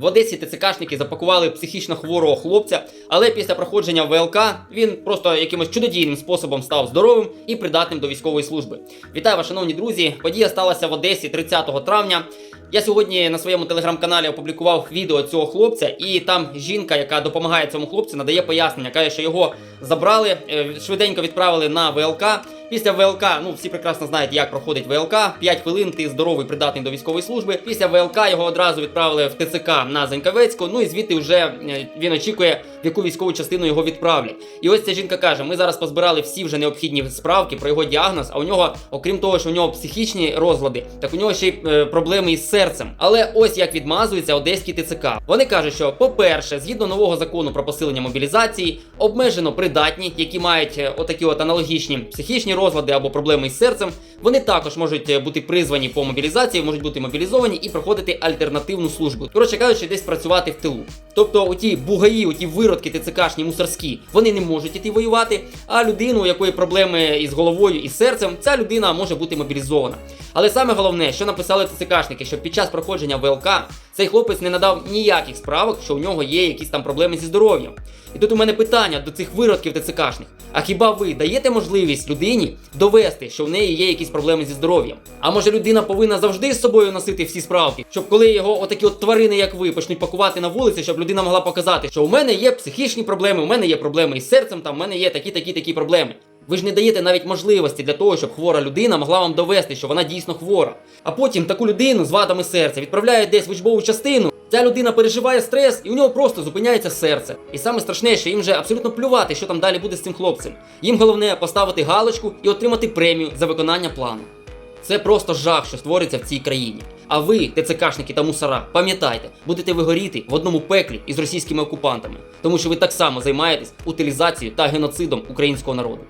В Одесі ТЦКшники запакували психічно хворого хлопця, але після проходження ВЛК він просто якимось чудодійним способом став здоровим і придатним до військової служби. Вітаю вас, шановні друзі! Подія сталася в Одесі 30 травня. Я сьогодні на своєму телеграм-каналі опублікував відео цього хлопця, і там жінка, яка допомагає цьому хлопцю, надає пояснення, каже, що його забрали, е, швиденько відправили на ВЛК. Після ВЛК, ну всі прекрасно знають, як проходить ВЛК. 5 хвилин ти здоровий, придатний до військової служби. Після ВЛК його одразу відправили в ТЦК на Занькавецьку. Ну і звідти вже е, він очікує, в яку військову частину його відправлять. І ось ця жінка каже: ми зараз позбирали всі вже необхідні справки про його діагноз. А у нього, окрім того, що у нього психічні розлади, так у нього ще й е, проблеми із серцем. Але ось як відмазується одеський ТЦК. Вони кажуть, що по-перше, згідно нового закону про посилення мобілізації, обмежено придатні, які мають е, отакі от аналогічні психічні розлади або проблеми із серцем. Вони також можуть е, бути призвані по мобілізації, можуть бути мобілізовані і проходити альтернативну службу. Коротше кажучи, десь працювати в тилу. Тобто, оті бугаї, оті виродки ТЦКшні, мусорські, вони не можуть іти воювати. А людину, у якої проблеми із головою і серцем, ця людина може бути мобілізована. Але саме головне, що написали ТЦКшники, що під час проходження ВЛК цей хлопець не надав ніяких справок, що у нього є якісь там проблеми зі здоров'ям. І тут у мене питання до цих виродків ТЦКшних. А хіба ви даєте можливість людині довести, що в неї є якісь проблеми зі здоров'ям? А може людина повинна завжди з собою носити всі справки, щоб коли його отакі от тварини, як ви, почнуть пакувати на вулиці, людина могла показати, що у мене є психічні проблеми, у мене є проблеми із серцем, там у мене є такі, такі, такі проблеми. Ви ж не даєте навіть можливості для того, щоб хвора людина могла вам довести, що вона дійсно хвора. А потім таку людину з вадами серця відправляють десь в учбову частину. Ця людина переживає стрес, і у нього просто зупиняється серце. І саме страшне, що їм вже абсолютно плювати, що там далі буде з цим хлопцем. Їм головне поставити галочку і отримати премію за виконання плану. Це просто жах, що створиться в цій країні. А ви, ТЦКшники та мусора, пам'ятайте, будете ви горіти в одному пеклі із російськими окупантами, тому що ви так само займаєтесь утилізацією та геноцидом українського народу.